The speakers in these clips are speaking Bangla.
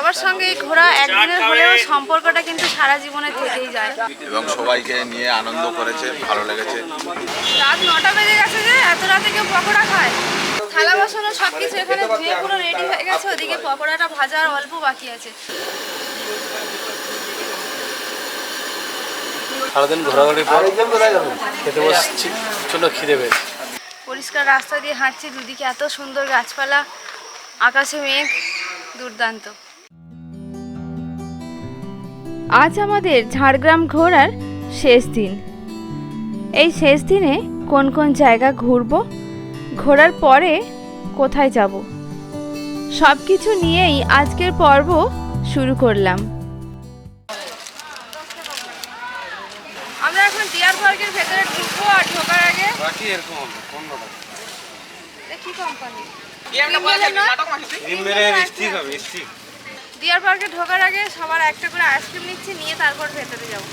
সবার সঙ্গে এই ঘোরা একদিনের হলেও সম্পর্কটা কিন্তু সারা জীবনে থেকেই যায়। এবং সবাইকে নিয়ে আনন্দ করেছে ভালো লেগেছে। রাত নটা বেজে গেছে যে এত রাতে কেউ পকোড়া খায়? থালা বাসন সব কিছু এখানে ধুয়ে পুরো রেডি হয়ে গেছে ওদিকে পকোড়াটা ভাজার অল্প বাকি আছে। সারাদিন ঘোরাঘুরির পর খেতে বসছি প্রচণ্ড খিদে পেয়েছে। পরিষ্কার রাস্তা দিয়ে হাঁটছি দুদিকে এত সুন্দর গাছপালা আকাশে মেঘ দুর্দান্ত। আজ আমাদের ঝাড়গ্রাম ঘোরার শেষ দিন। এই শেষ দিনে কোন কোন জায়গা ঘুরবো ঘোরার পরে কোথায় যাব সব কিছু নিয়েই আজকের পর্ব শুরু করলাম। আমরা এখন ডিয়ার পার্কের ভেতরে ঢুকবো আর ঢোকার আগে বাকি এরকম হবে কি কোম্পানি ডিম মেরে স্টিক হবে স্টিক ডিয়ার পার্কে ঢোকার আগে সবার একটা করে আইসক্রিম নিচ্ছি নিয়ে তারপর ভেতরে যাব।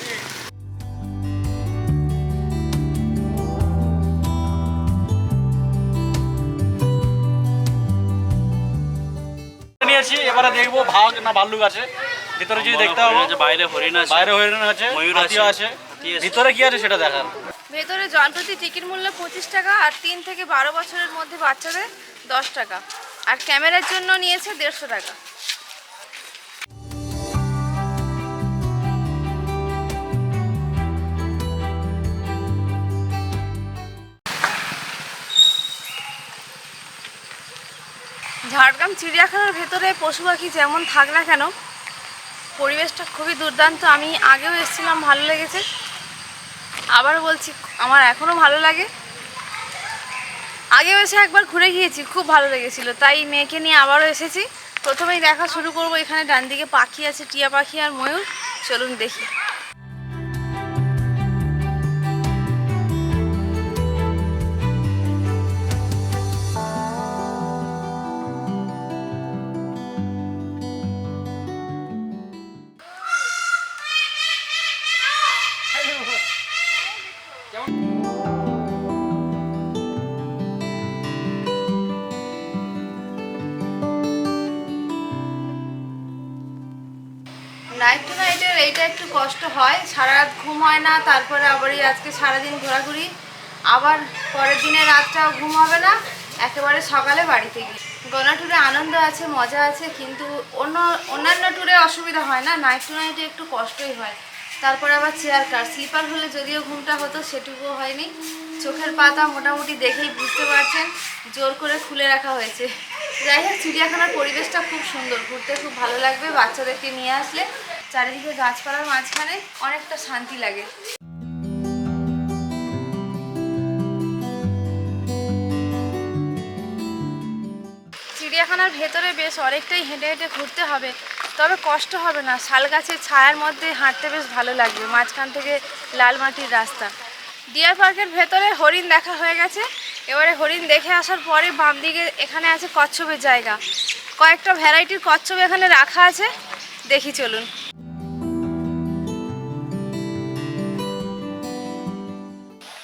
নিয়েছি এবারে দেখব ভাগ না ভাল্লুক আছে। ভিতরে যদি দেখতে হবে বাইরে হরিণ আছে বাইরে হরিণ আছে ময়ূর আছে। ভিতরে কি আছে সেটা দেখার ভেতরে জনপ্রতি টিকিট মূল্য পঁচিশ টাকা আর তিন থেকে বারো বছরের মধ্যে বাচ্চাদের দশ টাকা। আর ক্যামেরার জন্য নিয়েছে দেড়শো টাকা। ঝাড়গ্রাম চিড়িয়াখানার ভেতরে পশু পাখি যেমন থাক না কেন, পরিবেশটা খুবই দুর্দান্ত। আমি আগেও এসেছিলাম, ভালো লেগেছে। আবার বলছি, আমার এখনও ভালো লাগে। আগেও এসে একবার ঘুরে গিয়েছি, খুব ভালো লেগেছিল। তাই মেয়েকে নিয়ে আবারও এসেছি। প্রথমেই দেখা শুরু করব। এখানে ডান দিকে পাখি আছে, টিয়া পাখি আর ময়ূর। চলুন দেখি। টু নাইটের এইটা একটু কষ্ট হয় সারা রাত ঘুম হয় না, তারপরে আবার এই আজকে সারাদিন ঘোরাঘুরি। আবার পরের দিনে রাতটাও ঘুম হবে না, একেবারে সকালে বাড়িতে গিয়ে। গনা ট্যুরে আনন্দ আছে, মজা আছে, কিন্তু অন্য, অন্যান্য ট্যুরে অসুবিধা হয় না নাইট টু নাইটে একটু কষ্টই হয়। তারপরে আবার চেয়ার কার স্লিপার হলে যদিও ঘুমটা হতো, সেটুকুও হয়নি। চোখের পাতা মোটামুটি দেখেই বুঝতে পারছেন, জোর করে খুলে রাখা হয়েছে। যাই হোক, চিড়িয়াখানার পরিবেশটা খুব সুন্দর, ঘুরতে খুব ভালো লাগবে, বাচ্চাদেরকে নিয়ে আসলে। চারিদিকে গাছপালার মাঝখানে অনেকটা শান্তি লাগে। চিড়িয়াখানার ভেতরে বেশ অনেকটাই হেঁটে হেঁটে ঘুরতে হবে, তবে কষ্ট হবে না। শাল গাছের ছায়ার মধ্যে হাঁটতে বেশ ভালো লাগবে, মাঝখান থেকে লাল মাটির রাস্তা। ডিয়ার পার্কের ভেতরে হরিণ দেখা হয়ে গেছে। এবারে হরিণ দেখে আসার পরে বাম দিকে এখানে আছে কচ্ছপের জায়গা। কয়েকটা ভ্যারাইটির কচ্ছপ এখানে রাখা আছে। দেখি চলুন।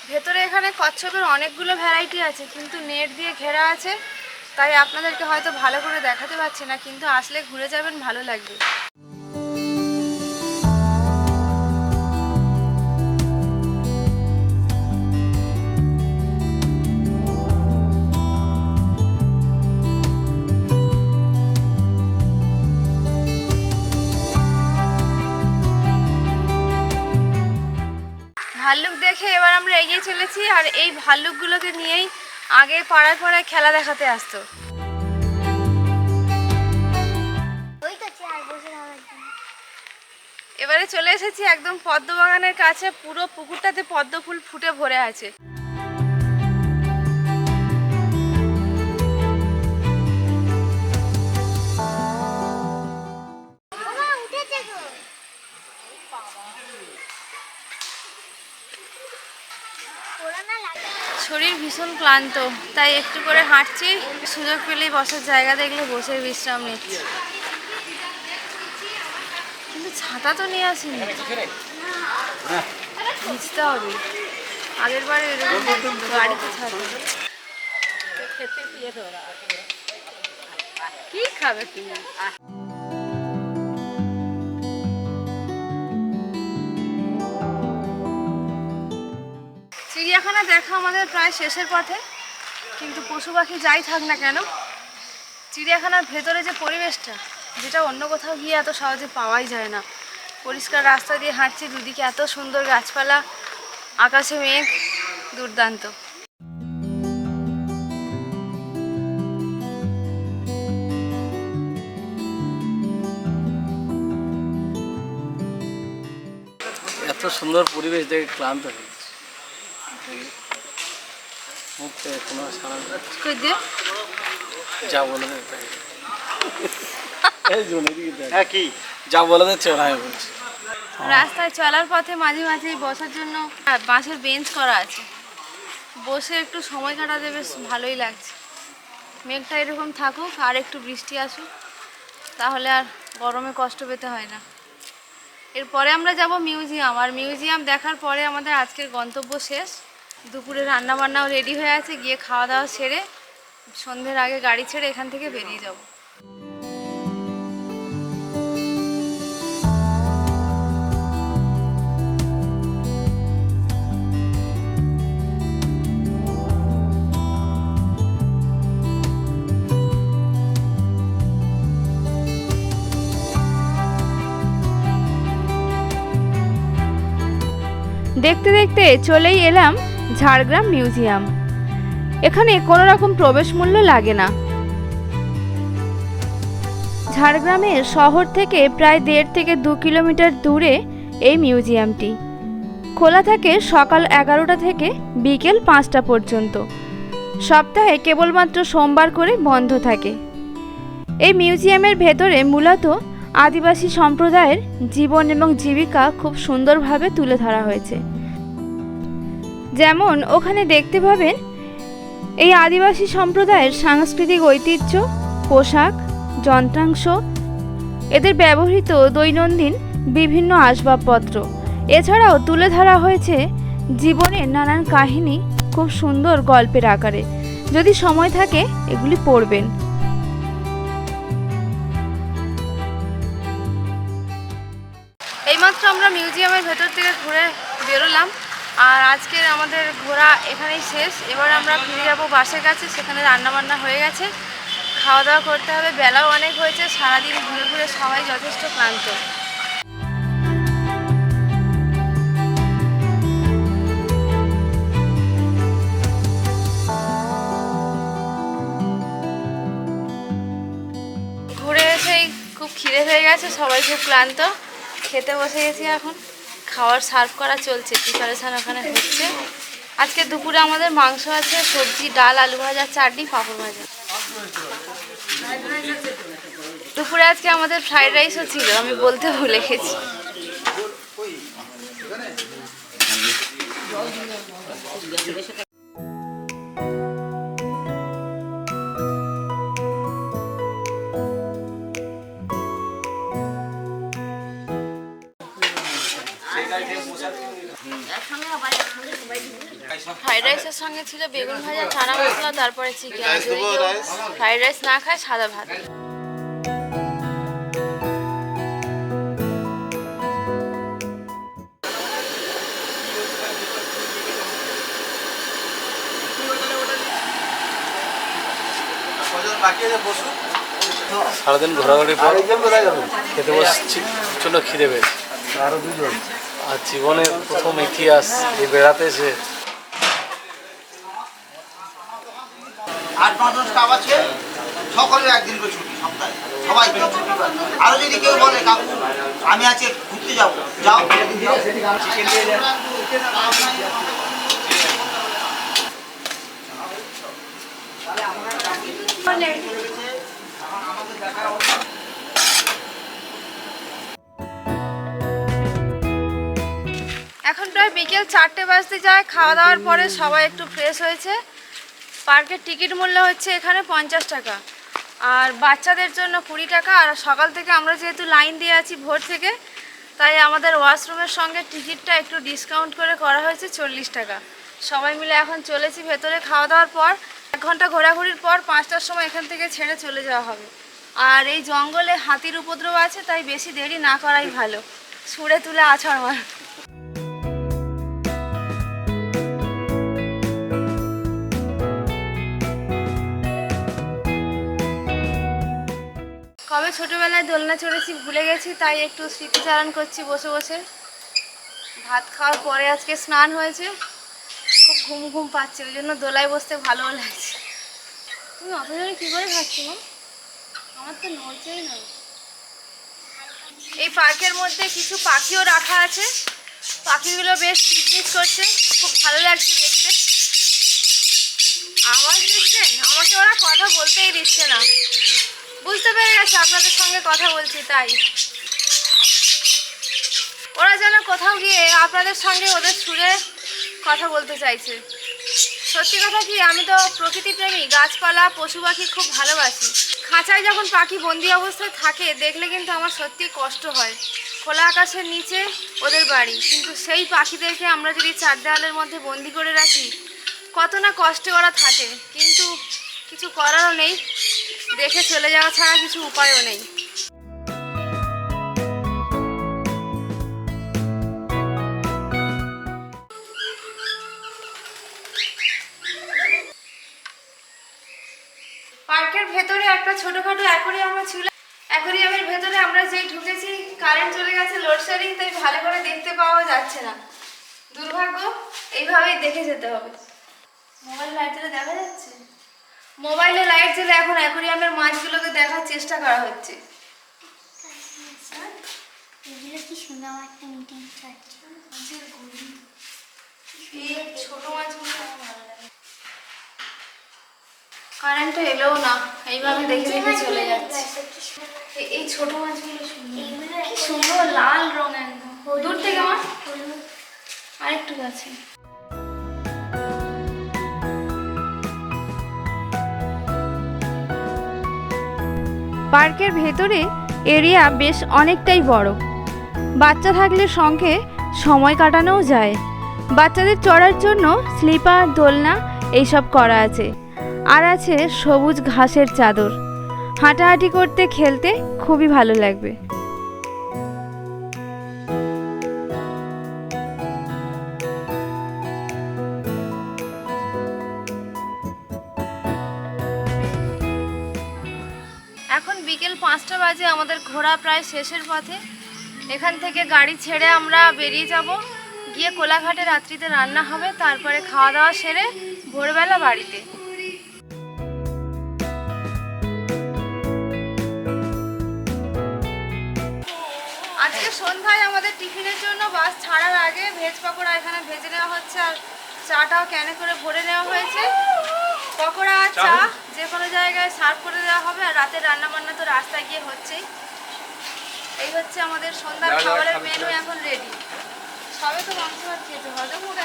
ভেতরে এখানে কচ্ছপের অনেকগুলো ভ্যারাইটি আছে, কিন্তু নেট দিয়ে ঘেরা আছে, তাই আপনাদেরকে হয়তো ভালো করে দেখাতে পারছি না, কিন্তু আসলে ঘুরে যাবেন, ভালো লাগবে। আমরা এগিয়ে চলেছি আর এই ভাল্লুকগুলোকে নিয়েই আগে পাড়ায় পাড়ায় খেলা দেখাতে আসতো। এবারে চলে এসেছি একদম পদ্ম বাগানের কাছে পুরো পুকুরটাতে পদ্ম ফুল ফুটে ভরে আছে। শরীর ভীষণ ক্লান্ত তাই একটু করে হাঁটছি সুযোগ পেলেই বসার জায়গা দেখলে বসে বিশ্রাম নিচ্ছি। কিন্তু ছাতা তো নিয়ে আসিনি। ভিজতে হবে। আগের বারে এরকম গাড়িতে ছাতা। কি খাবে তুমি? চিড়িয়াখানা দেখা আমাদের প্রায় শেষের পথে। কিন্তু পশু পাখি যাই থাক না কেন, চিড়িয়াখানার ভেতরে যে পরিবেশটা, যেটা অন্য কোথাও গিয়ে এত সহজে পাওয়াই যায় না। পরিষ্কার রাস্তা দিয়ে হাঁটছি, দুদিকে এত সুন্দর গাছপালা, আকাশে মেঘ, দুর্দান্ত। এত সুন্দর পরিবেশ দেখে ক্লান্ত হয়ে গেছি মুখে কোনো সারা কই দিয়ে? যা বলে দেয় এই জন্য এদিকে দেখ। যা বলে দিচ্ছে ওরাই বলছি। রাস্তায় চলার পথে মাঝে মাঝে বসার জন্য বাঁশের বেঞ্চ করা আছে। বসে একটু সময় কাটাতে বেশ ভালোই লাগছে। মেঘটা এরকম থাকুক আর একটু বৃষ্টি আসুক তাহলে আর গরমে কষ্ট পেতে হয় না। এরপরে আমরা যাব মিউজিয়াম আর মিউজিয়াম দেখার পরে আমাদের আজকের গন্তব্য শেষ। দুপুরে রান্না বান্নাও রেডি হয়ে আছে, গিয়ে খাওয়া দাওয়া সেরে সন্ধ্যের আগে গাড়ি ছেড়ে এখান থেকে বেরিয়ে যাব। দেখতে দেখতে চলেই এলাম ঝাড়গ্রাম মিউজিয়াম। এখানে কোনো রকম প্রবেশ মূল্য লাগে না। ঝাড়গ্রামের শহর থেকে প্রায় দেড় থেকে দু কিলোমিটার দূরে এই মিউজিয়ামটি। খোলা থাকে সকাল এগারোটা থেকে বিকেল পাঁচটা পর্যন্ত। সপ্তাহে কেবলমাত্র সোমবার করে বন্ধ থাকে। এই মিউজিয়ামের ভেতরে মূলত আদিবাসী সম্প্রদায়ের জীবন এবং জীবিকা খুব সুন্দরভাবে তুলে ধরা হয়েছে। যেমন ওখানে দেখতে পাবেন এই আদিবাসী সম্প্রদায়ের সাংস্কৃতিক ঐতিহ্য, পোশাক, যন্ত্রাংশ, এদের ব্যবহৃত দৈনন্দিন বিভিন্ন আসবাবপত্র। এছাড়াও তুলে ধরা হয়েছে জীবনের নানান কাহিনী খুব সুন্দর গল্পের আকারে। যদি সময় থাকে, এগুলি পড়বেন। এইমাত্র আমরা মিউজিয়ামের ভেতর থেকে ঘুরে বেরোলাম। আর আজকের আমাদের ঘোরা এখানেই শেষ। এবার আমরা ফিরে যাব বাসের কাছে, সেখানে রান্নাবান্না হয়ে গেছে। খাওয়া দাওয়া করতে হবে, বেলাও অনেক হয়েছে, সারাদিন ঘুরে ঘুরে সবাই যথেষ্ট ক্লান্ত। ঘুরে এসেই খুব খিদে হয়ে গেছে, সবাই খুব ক্লান্ত। খেতে বসে গেছি এখন। খাওয়ার সার্ভ করা চলছে প্রিপারেশান ওখানে হচ্ছে। আজকে দুপুরে আমাদের মাংস আছে, সবজি, ডাল, আলু ভাজা, চাটনি, পাঁপড় ভাজা। দুপুরে আজকে আমাদের ফ্রাইড রাইসও ছিল, আমি বলতে ভুলে গেছি। ফ্রাইড রাইসের সঙ্গে ছিল বেগুন ভাজা চানা মশলা তারপরে চিকেন ফ্রাইড রাইস না খায় সাদা ভাত। সারাদিন ঘোরাঘুরি পর খেতে বসছি প্রচণ্ড খিদে পেয়েছে। আর জীবনের প্রথম ইতিহাস এই বেড়াতে এসে আট পাঁচজন স্টাফ আছে। সকলের একদিন করে ছুটি সপ্তাহে। সবাই আরও যদি কেউ বলে কাকু আমি আজকে ঘুরতে যাব। যাও। এখন প্রায় বিকেল চারটে বাজতে যায়। খাওয়া দাওয়ার পরে সবাই একটু ফ্রেশ হয়েছে। পার্কের টিকিট মূল্য হচ্ছে এখানে পঞ্চাশ টাকা। আর বাচ্চাদের জন্য কুড়ি টাকা। আর সকাল থেকে আমরা যেহেতু লাইন দিয়ে আছি ভোর থেকে, তাই আমাদের ওয়াশরুমের সঙ্গে টিকিটটা একটু ডিসকাউন্ট করে করা হয়েছে চল্লিশ টাকা। সবাই মিলে এখন চলেছি ভেতরে। খাওয়া দাওয়ার পর, এক ঘণ্টা ঘোরাঘুরির পর পাঁচটার সময় এখান থেকে ছেড়ে চলে যাওয়া হবে। আর এই জঙ্গলে হাতির উপদ্রব আছে, তাই বেশি দেরি না করাই ভালো। ছুঁড়ে তুলে আছাড় মার ছোটবেলায় দোলনা চড়েছি, ভুলে গেছি, তাই একটু স্মৃতিচারণ করছি বসে বসে। ভাত খাওয়ার পরে আজকে স্নান হয়েছে, খুব ঘুম ঘুম পাচ্ছে, ওই জন্য দোলায় বসতে ভালো লাগছে। তুমি অত জোরে কী করে খাচ্ছ, মা? আমার তো নড়ছেই না। এই পার্কের মধ্যে কিছু পাখিও রাখা আছে। পাখিগুলো বেশ কিচমিচ করছে, খুব ভালো লাগছে দেখতে। আওয়াজ দিচ্ছেন? আমাকে ওরা কথা বলতেই দিচ্ছে না। বুঝতে পেরে গেছে, আপনাদের সঙ্গে কথা বলছি, তাই। ওরা যেন কোথাও গিয়ে আপনাদের সঙ্গে ওদের সুরে কথা বলতে চাইছে। সত্যি কথা কি, আমি তো প্রকৃতি প্রেমী, গাছপালা, পশু পাখি খুব ভালোবাসি। খাঁচায় যখন পাখি বন্দি অবস্থায় থাকে, দেখলে কিন্তু আমার সত্যি কষ্ট হয়। খোলা আকাশের নিচে ওদের বাড়ি, কিন্তু সেই পাখিদেরকে আমরা যদি চার দেওয়ালের মধ্যে বন্দি করে রাখি, কত না কষ্টে ওরা থাকে। কিন্তু কিছু করারও নেই। দেখে চলে যাওয়া ছাড়া কিছু উপায়ও নেই। পার্কের ভেতরে একটা ছোটখাটো অ্যাকোরিয়ামও ছিল। অ্যাকোরিয়ামের ভেতরে আমরা যেই ঢুকেছি কারেন্ট চলে গেছে লোডশেডিং তাই ভালো করে দেখতে পাওয়া যাচ্ছে না। দুর্ভাগ্য, এইভাবেই দেখে যেতে হবে। মোবাইল লাইট জ্বলে দেখা যাচ্ছে? মোবাইলে লাইট জ্বলে এখন অ্যাকোরিয়ামের মাছগুলোকে দেখার চেষ্টা করা হচ্ছে। কারেন্টটা এলেও না এইভাবে দেখে দেখে চলে যাচ্ছে। এই- ছোট মাছগুলো কি সুন্দর লাল রং একদম দূর থেকে আমার। হলুদ। আরেকটু কাছে পার্কের ভেতরে এরিয়া বেশ অনেকটাই বড়। বাচ্চা থাকলে সঙ্গে সময় কাটানোও যায়। বাচ্চাদের চড়ার জন্য স্লিপার, দোলনা এইসব করা আছে। আর আছে সবুজ ঘাসের চাদর। হাঁটাহাঁটি করতে, খেলতে খুবই ভালো লাগবে। বাজে, আমাদের ঘোরা প্রায় শেষের পথে। এখান থেকে গাড়ি ছেড়ে আমরা বেরিয়ে যাব। গিয়ে কোলাঘাটে রাত্রিতে রান্না হবে, তারপরে খাওয়া দাওয়া সেরে ভোরবেলা বাড়িতে। আজকে সন্ধ্যায় আমাদের টিফিনের জন্য বাস ছাড়ার আগে ভেজ পকোড়া এখানে ভেজে নেওয়া হচ্ছে, আর চাটাও ক্যানে করে ভরে নেওয়া হয়েছে। পকোড়া আর চা যে কোনো জায়গায় সার্ভ করে দেওয়া হবে আর রাতের রান্না বান্না তো রাস্তায় গিয়ে হচ্ছেই। এই হচ্ছে আমাদের সন্ধ্যার খাবারের মেনু এখন রেডি সবে তো মাংস ভাত খেয়েছে হজম হবে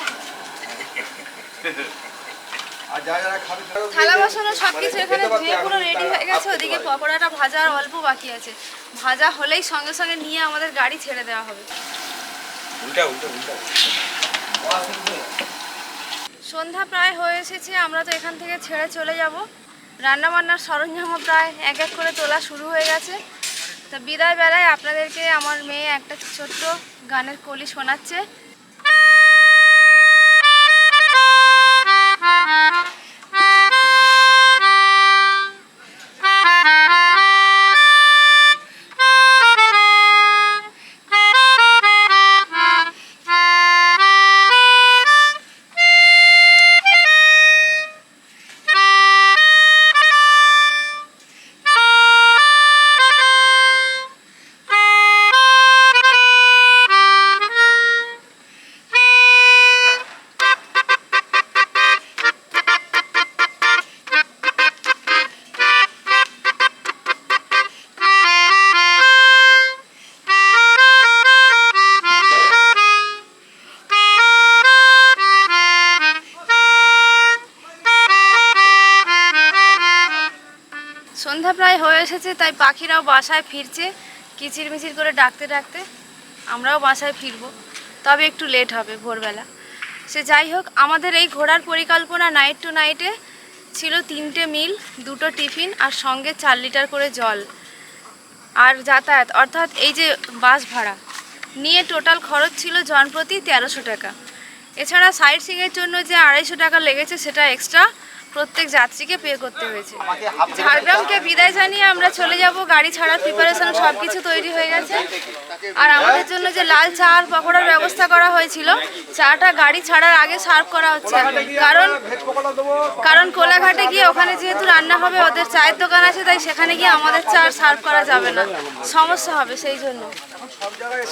থালা বাসনও সব কিছু এখানে ধুয়ে পুরো রেডি হয়ে গেছে ওদিকে পকোড়াটা ভাজা আর অল্প বাকি আছে। ভাজা হলেই সঙ্গে সঙ্গে নিয়ে আমাদের গাড়ি ছেড়ে দেওয়া হবে। সন্ধ্যা প্রায় হয়ে এসেছে, আমরা তো এখান থেকে ছেড়ে চলে যাব। রান্নাবান্নার সরঞ্জামও প্রায় এক এক করে তোলা শুরু হয়ে গেছে। তা বিদায় বেলায় আপনাদেরকে আমার মেয়ে একটা ছোট্ট গানের কলি শোনাচ্ছে। এসেছে, তাই পাখিরাও বাসায় ফিরছে। কিচিরমিচির করে ডাকতে ডাকতে আমরাও বাসায় ফিরবো। তবে একটু লেট হবে ভোরবেলা। সে যাই হোক, আমাদের এই ঘোরার পরিকল্পনা নাইট টু নাইটে ছিল তিনটে মিল, দুটো টিফিন আর সঙ্গে চার লিটার করে জল আর যাতায়াত। অর্থাৎ এই যে বাস ভাড়া। নিয়ে টোটাল খরচ ছিল জনপ্রতি তেরোশো টাকা। এছাড়া সাইট সিংয়ের জন্য যে আড়াইশো টাকা লেগেছে, সেটা এক্সট্রা প্রত্যেক যাত্রীকে পে করতে হয়েছে। ঝাড়গ্রামকে বিদায় জানিয়ে আমরা চলে যাব গাড়ি ছাড়ার প্রিপারেশন সব কিছু তৈরি হয়ে গেছে। আর আমাদের জন্য যে লাল চা আর পকোড়ার ব্যবস্থা করা হয়েছিল চাটা গাড়ি ছাড়ার আগে সার্ভ করা হচ্ছে। কারণ কারণ কোলাঘাটে গিয়ে ওখানে যেহেতু রান্না হবে ওদের চায়ের দোকান আছে তাই সেখানে গিয়ে আমাদের চা আর সার্ভ করা যাবে না। সমস্যা হবে সেই জন্য।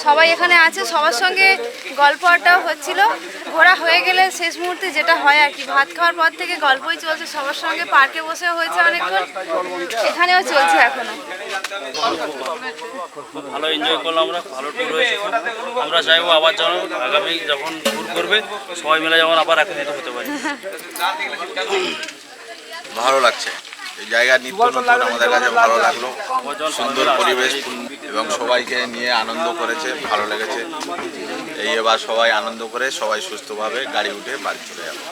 সবাই এখানে আছে সবার সঙ্গে গল্প আড্ডাও হচ্ছিল। ঘোরা হয়ে গেলে শেষ মুহূর্তে যেটা হয় আর কি ভাত খাওয়ার পর থেকে গল্পই চলছে সবার সঙ্গে পার্কে বসেও হয়েছে অনেকক্ষণ এখানেও চলছে এখনও। ভালো এনজয় করলাম আমরা ভালো ট্যুর হয়েছে। আমরা চাইব আবার যেন আগামী যখন ট্যুর করবে সবাই মিলে যেমন আবার একত্রিত হতে পারি। ভালো লাগছে। এই জায়গা নিত্য নতুন আমাদের কাছে ভালো লাগল। সুন্দর পরিবেশ এবং সবাইকে নিয়ে আনন্দ করেছে ভালো লেগেছে। এই এবার সবাই আনন্দ করে সবাই সুস্থভাবে গাড়ি উঠে বাড়ি চলে যাবে।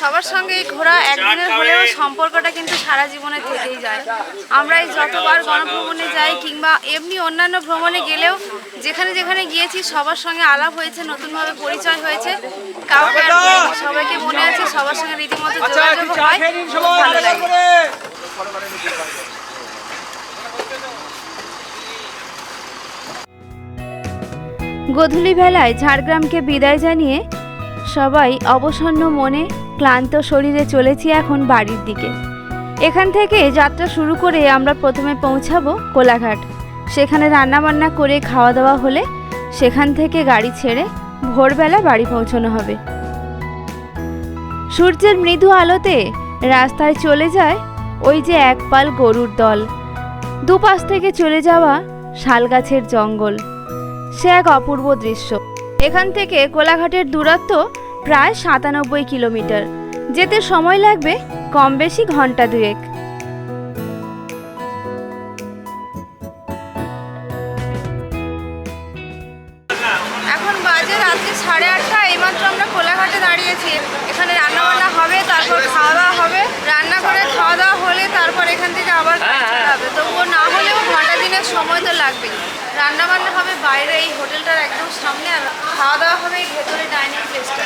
সবার সঙ্গে এই ঘোরা একদিনের হলেও সম্পর্কটা কিন্তু সারা জীবনে থেকেই যায়। আমরা এই যতবার গণভ্রমণে যাই কিংবা এমনি অন্যান্য ভ্রমণে গেলেও যেখানে যেখানে গিয়েছি সবার সঙ্গে আলাপ হয়েছে নতুনভাবে পরিচয় হয়েছে। কাউকে আর সবাইকে মনে আছে সবার সঙ্গে রীতিমতো যোগাযোগ হয়। ভালো লাগে। গোধূলি বেলায় ঝাড়গ্রামকে বিদায় জানিয়ে সবাই অবসন্ন মনে ক্লান্ত শরীরে চলেছি এখন বাড়ির দিকে। এখান থেকে যাত্রা শুরু করে আমরা প্রথমে পৌঁছাবো কোলাঘাট। সেখানে রান্নাবান্না করে খাওয়া দাওয়া হলে সেখান থেকে গাড়ি ছেড়ে ভোরবেলা বাড়ি পৌঁছানো হবে। সূর্যের মৃদু আলোতে রাস্তায় চলে যায় ওই যে একপাল গরুর দল। দুপাশ থেকে চলে যাওয়া শালগাছের জঙ্গল। সে এক অপূর্ব দৃশ্য। এখান থেকে কোলাঘাটের দূরত্ব প্রায় সাতানব্বই কিলোমিটার। যেতে সময় লাগবে কম বেশি ঘণ্টা দুয়েক। এখন বাজে রাত্রি সাড়ে আটটা, এইমাত্র আমরা কোলাঘাটে দাঁড়িয়েছি। এখানে রান্না বান্না হবে, তারপর খাওয়া দাওয়া হবে। রান্না করে খাওয়া দাওয়া হলে তারপর এখান থেকে আবার কাজ তো হবে তবুও না হলেও ঘণ্টা দিনের সময় তো লাগবে। রান্না বান্না হবে বাইরে এই হোটেলটার একদম সামনে আর খাওয়া দাওয়া হবে এই ভেতরে ডাইনিং প্লেসটা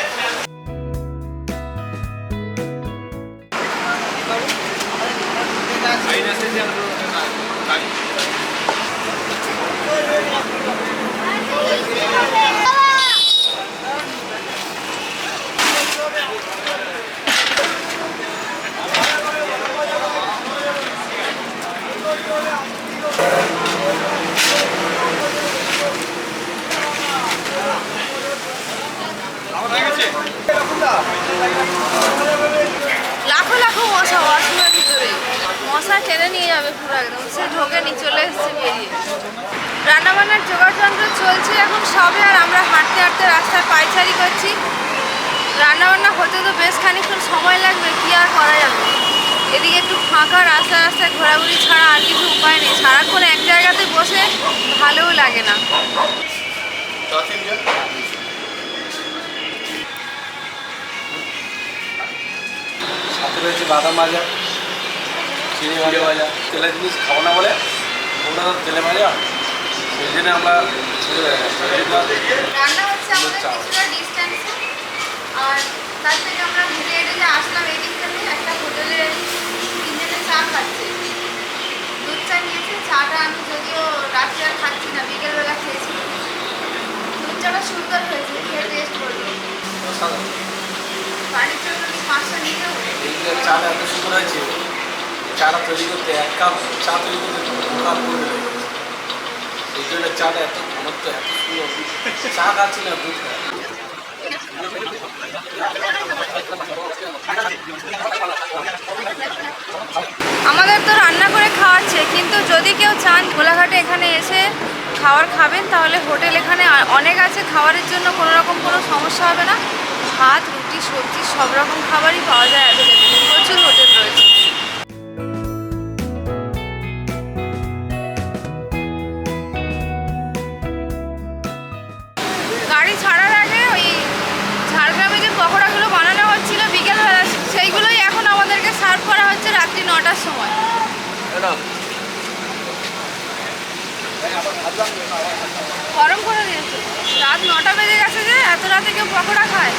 লাখো লাখো মশা ওয়াশরুমের ভিতরে মশা টেনে নিয়ে যাবে পুরো একদম। সে ঢোকে নি চলে এসছে বেরিয়ে। রান্নাবান্নার জোগাড় যন্ত্র চলছে এখন সবে আর আমরা হাঁটতে হাঁটতে রাস্তায় পায়চারি করছি। রান্নাবান্না হতে তো বেশ খানিকক্ষণ সময় লাগবে কি আর করা যাবে? এদিকে একটু ফাঁকা রাস্তা রাস্তায় ঘোরাঘুরি ছাড়া আর কিছু উপায় নেই। সারাক্ষণ এক জায়গাতে বসে ভালোও লাগে না। সাথে রয়েছে বাদাম ভাজা চিনি ভাজা ভাজা তেলের জিনিস খাব না বলে ওটা তেলে ভাজা। সেই জন্য আমরা ছেড়ে আর তার থেকে আমরা হেঁটে যে আসলাম এই দিকটা একটা হোটেলে তিনজনে চা খাচ্ছে। দুধ চা নিয়েছে চাটা আমি যদিও রাত্রে আর খাচ্ছি না বিকেলবেলা খেয়েছি দুধ চাটা সুন্দর হয়েছে খেয়ে টেস্ট সাদা বাড়ির জন্য কি পাঁচটা নিতে হবে। যে চাটা এত সুন্দর হয়েছে চাটা তৈরি করতে এক কাপ চা তৈরি করতে দু কাপ করে এই জন্য চাটা এত ঘনত্ব, এত সুন্দর। চা খাচ্ছি না, দুধ আমাদের তো রান্না করে খাওয়াচ্ছে, কিন্তু যদি কেউ চান গোলাঘাটে এখানে এসে খাবার খাবেন, তাহলে হোটেল এখানে অনেক আছে। খাবারের জন্য কোনো রকম কোনো সমস্যা হবে না। ভাত, রুটি, সবজি, সব রকম খাবারই পাওয়া যায় অ্যাভেলেবেল প্রচুর হোটেল রয়েছে। গাড়ি ছাড়ার আগে ওই ঝাড়গ্রামে যে পকোড়াগুলো বানানো হচ্ছিল বিকেলবেলা সেইগুলোই এখন আমাদেরকে সার্ভ করা হচ্ছে রাত্রি নটার সময়। গরম করে দিয়েছে। রাত নটা বেজে গেছে যে এত রাতে কেউ পকোড়া খায়।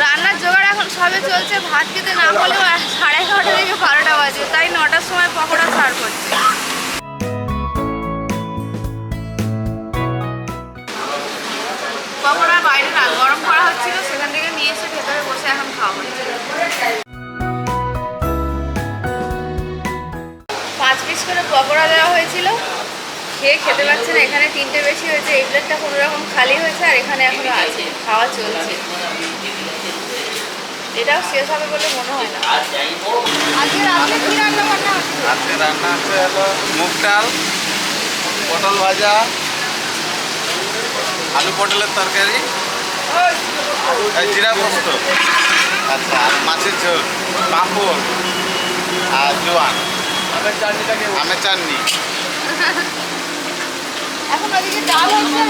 রান্নার জোগাড় এখন সবে চলছে, ভাত খেতে না হলেও সাড়ে এগারোটা থেকে বারোটা বাজে, তাই নটার সময় পকোড়া সার্ভ করছে পকোড়া বাইরে না গরম করা হচ্ছিল, সেখান থেকে নিয়ে এসে ভেতরে বসে এখন খাওয়া পাঁচ পিস করে পকোড়া দেওয়া হয়েছিল। খেয়ে খেতে পারছে না, এখানে তিনটে বেশি হয়েছে, এই প্লেটটা কোনো রকম খালি হয়েছে, আর এখানে এখনও আছে, খাওয়া চলছে। এটাও শেষ হবে বলে মনে হয় না। আজকে কি রান্না বান্না আজকে রান্না হলো মুগ ডাল পটল ভাজা আলু পটলের তরকারি আর জিরা পোস্ত। আচ্ছা আর মাছের ঝোল পাঁপড় আর জোয়ান। আমের চাটনিটাকে আমের চাটনি। এখন ওদিকে ডাল হচ্ছে।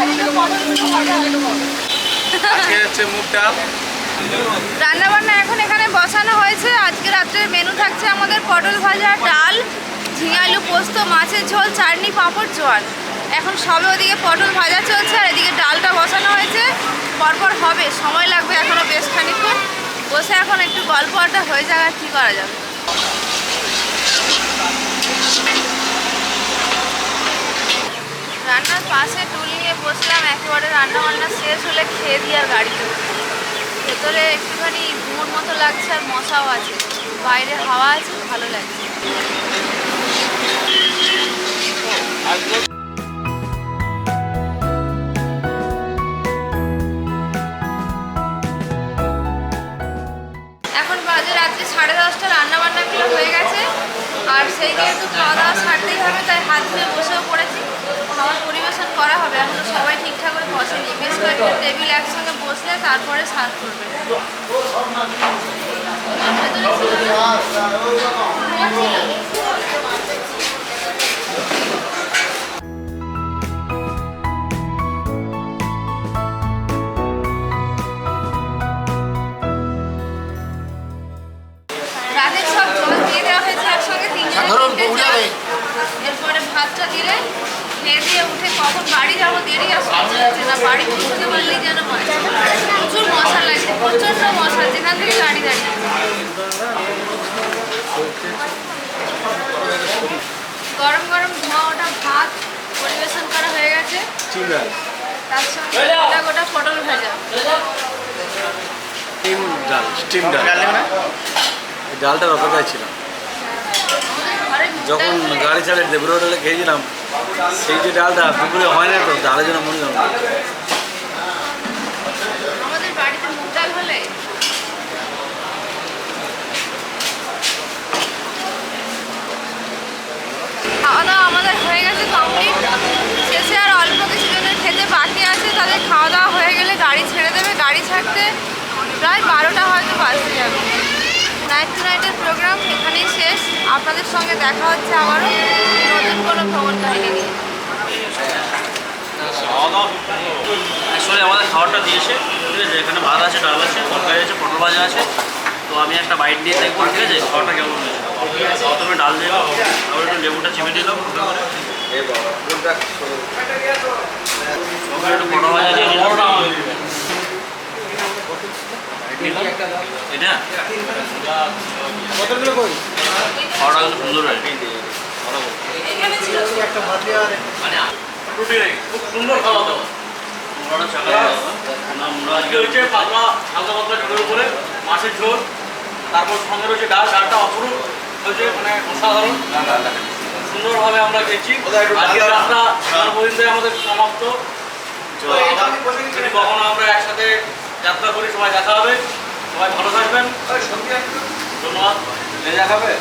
আজকে হচ্ছে মুগ ডাল। রান্না বান্না এখন এখানে বসানো হয়েছে। আজকে রাত্রের মেনু থাকছে আমাদের পটল ভাজা, ডাল, ঝিঙে আলু পোস্ত, মাছের ঝোল, চাটনি, পাঁপড়, জোয়ান। এখন সবে ওদিকে পটল ভাজা চলছে আর এদিকে ডালটা বসানো হয়েছে। পরপর হবে, সময় লাগবে এখনও বেশ খানিক্ষণ বসে এখন একটু গল্প আড্ডা হয়ে যাক আর কী করা যাবে। রান্নার পাশে টুল নিয়ে বসলাম, একেবারে রান্না বান্না শেষ হলে খেয়ে দিয়ে আর গাড়িতে। ভেতরে একটুখানি ঘুমোর মতো লাগছে আর মশাও আছে। বাইরে হাওয়া আছে, ভালো লাগছে। এখন বাজে রাত্রি সাড়ে দশটা রান্না বান্নাগুলো হয়ে গেছে। আর সেই যেহেতু খাওয়া দাওয়া ছাড়তেই হবে, তাই হাত ধুয়ে বসেও পড়েছি। খাবার পরিবেশন করা হবে। এখনও সবাই ঠিকঠাক করে বসেনি বেশ কয়েকটা টেবিল একসঙ্গে বসলে তারপরে সার্ভ করবে। রাতের সব জল দিয়ে দেওয়া হয়েছে একসঙ্গে তিনজনে এরপরে ভাতটা দিলে খেয়ে দিয়ে উঠে কখন বাড়ি যাব দেরি হচ্ছে না। বাড়ি পৌঁছতে পারলেই যেন প্রচুর মশা লাগছে প্রচণ্ড মশা যেখান থেকে গাড়ি দাঁড়িয়ে। গরম গরম ধোঁয়া ওটা ভাত পরিবেশন করা হয়ে গেছে। তার সঙ্গে গোটা গোটা পটল ভাজা। স্টিম ডাল স্টিম ডাল। ডালটার অপেক্ষায় ছিলাম। যখন গাড়ি চালে দেবুর হোটেলে খেয়েছিলাম সেই যে ডালটা দুপুরে হয় না তো ডালের জন্য মনে হয় খাওয়া দাওয়া হয়ে গেছে শেষে আর অল্প কিছু খেতে বাকি আছে খাওয়া দাওয়া হয়ে গেলে গাড়ি ছেড়ে দেবে। গাড়ি ছাড়তে প্রায় বারোটা হয়তো বাজতে যাবে। নাইট টু নাইটের প্রোগ্রাম এখানেই শেষ। আপনাদের সঙ্গে দেখা হচ্ছে আবারও নতুন কোনো ভ্রমণ কাহিনী নিয়ে। অ্যাকচুয়ালি আমাদের খাবারটা দিয়েছে। ঠিক আছে এখানে ভাত আছে ডাল আছে তরকারি আছে পটল ভাজা আছে। তো আমি একটা বাইট দিয়ে দেখব ঠিক আছে খাবারটা কেমন হয়েছে। প্রথমে ডাল দিলাম তারপর একটু লেবুটা চিপে দিলাম একটু পটল ভাজা দিয়ে দিলাম এটা? খাওয়াটা কিন্তু সুন্দর হয় এখানে ছিল রুটি খুব সুন্দর খাওয়া দাওয়া। মুড়াটা চাকা না মুড়া আজকে হচ্ছে পাতলা হালকা পাতলা ঝোলের উপরে মাছের ঝোল তারপর সঙ্গে রয়েছে ডাল ডালটা অপরূপ। হয়েছে মানে অসাধারণ। সুন্দরভাবে আমরা খেয়েছি। আজকে রাস্তা আমাদের সমাপ্ত। কখনো আমরা একসাথে যাত্রা করি সবাই দেখা হবে। সবাই ভালো থাকবেন। ধন্যবাদ। দেখা হবে